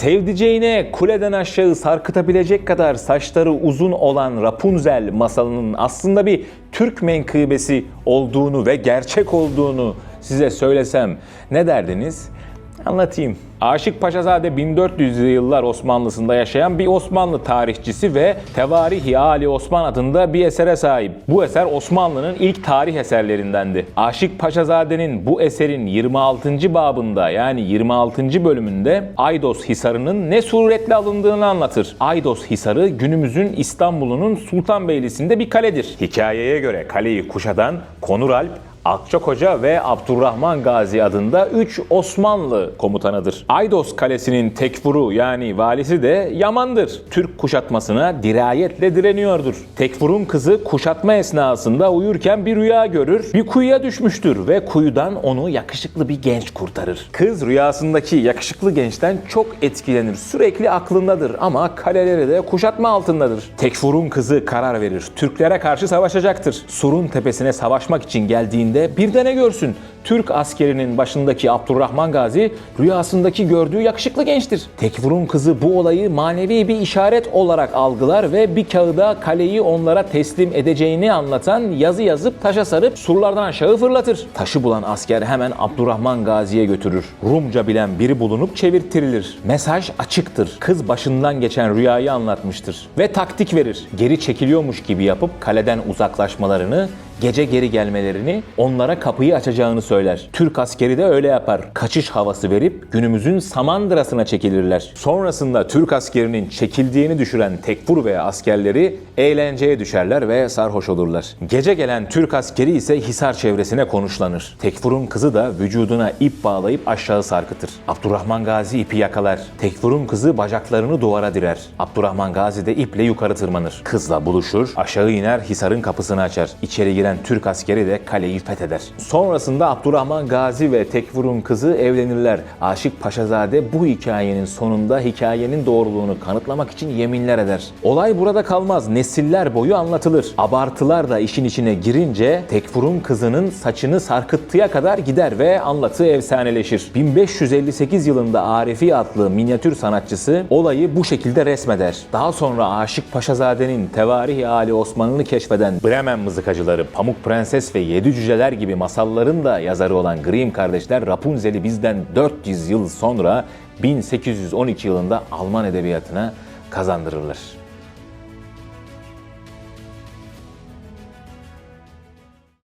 Sevdiceğine kuleden aşağı sarkıtabilecek kadar saçları uzun olan Rapunzel masalının aslında bir Türk menkıbesi olduğunu ve gerçek olduğunu size söylesem ne derdiniz? Anlatayım. Aşık Paşazade 1400'lü yıllar Osmanlısında yaşayan bir Osmanlı tarihçisi ve Tevarih-i Ali Osman adında bir esere sahip. Bu eser Osmanlı'nın ilk tarih eserlerindendi. Aşık Paşazade'nin bu eserin 26. babında yani 26. bölümünde Aydos Hisarı'nın ne suretle alındığını anlatır. Aydos Hisarı günümüzün İstanbul'unun Sultanbeyli'sinde bir kaledir. Hikayeye göre kaleyi kuşatan Konuralp Akçakoca ve Abdurrahman Gazi adında 3 Osmanlı komutanıdır. Aydos Kalesi'nin tekfuru yani valisi de Yaman'dır. Türk kuşatmasına dirayetle direniyordur. Tekfur'un kızı kuşatma esnasında uyurken bir rüya görür. Bir kuyuya düşmüştür ve kuyudan onu yakışıklı bir genç kurtarır. Kız rüyasındaki yakışıklı gençten çok etkilenir. Sürekli aklındadır ama kaleleri de kuşatma altındadır. Tekfur'un kızı karar verir. Türklere karşı savaşacaktır. Sur'un tepesine savaşmak için geldiğinde bir de görsün? Türk askerinin başındaki Abdurrahman Gazi rüyasındaki gördüğü yakışıklı gençtir. Tekfur'un kızı bu olayı manevi bir işaret olarak algılar ve bir kağıda kaleyi onlara teslim edeceğini anlatan yazı yazıp taşa sarıp surlardan aşağı fırlatır. Taşı bulan asker hemen Abdurrahman Gazi'ye götürür. Rumca bilen biri bulunup çevirttirilir. Mesaj açıktır. Kız başından geçen rüyayı anlatmıştır. Ve taktik verir. Geri çekiliyormuş gibi yapıp kaleden uzaklaşmalarını gece geri gelmelerini, onlara kapıyı açacağını söyler. Türk askeri de öyle yapar. Kaçış havası verip günümüzün Samandıra'sına çekilirler. Sonrasında Türk askerinin çekildiğini düşüren tekfur veya askerleri eğlenceye düşerler ve sarhoş olurlar. Gece gelen Türk askeri ise Hisar çevresine konuşlanır. Tekfur'un kızı da vücuduna ip bağlayıp aşağı sarkıtır. Abdurrahman Gazi ipi yakalar. Tekfur'un kızı bacaklarını duvara direr. Abdurrahman Gazi de iple yukarı tırmanır. Kızla buluşur, aşağı iner Hisar'ın kapısını açar. İçeri giren Türk askeri de kaleyi fetheder. Sonrasında Abdurrahman Gazi ve Tekfur'un kızı evlenirler. Aşık Paşazade bu hikayenin sonunda hikayenin doğruluğunu kanıtlamak için yeminler eder. Olay burada kalmaz. Nesiller boyu anlatılır. Abartılar da işin içine girince Tekfur'un kızının saçını sarkıttıya kadar gider ve anlatı efsaneleşir. 1558 yılında Arifi adlı minyatür sanatçısı olayı bu şekilde resmeder. Daha sonra Aşık Paşazade'nin Tevarih-i Ali Osman'ını keşfeden Bremen mızıkacıları Pamuk Prenses ve Yedi Cüceler gibi masalların da yazarı olan Grimm kardeşler Rapunzel'i bizden 400 yıl sonra 1812 yılında Alman edebiyatına kazandırırlar.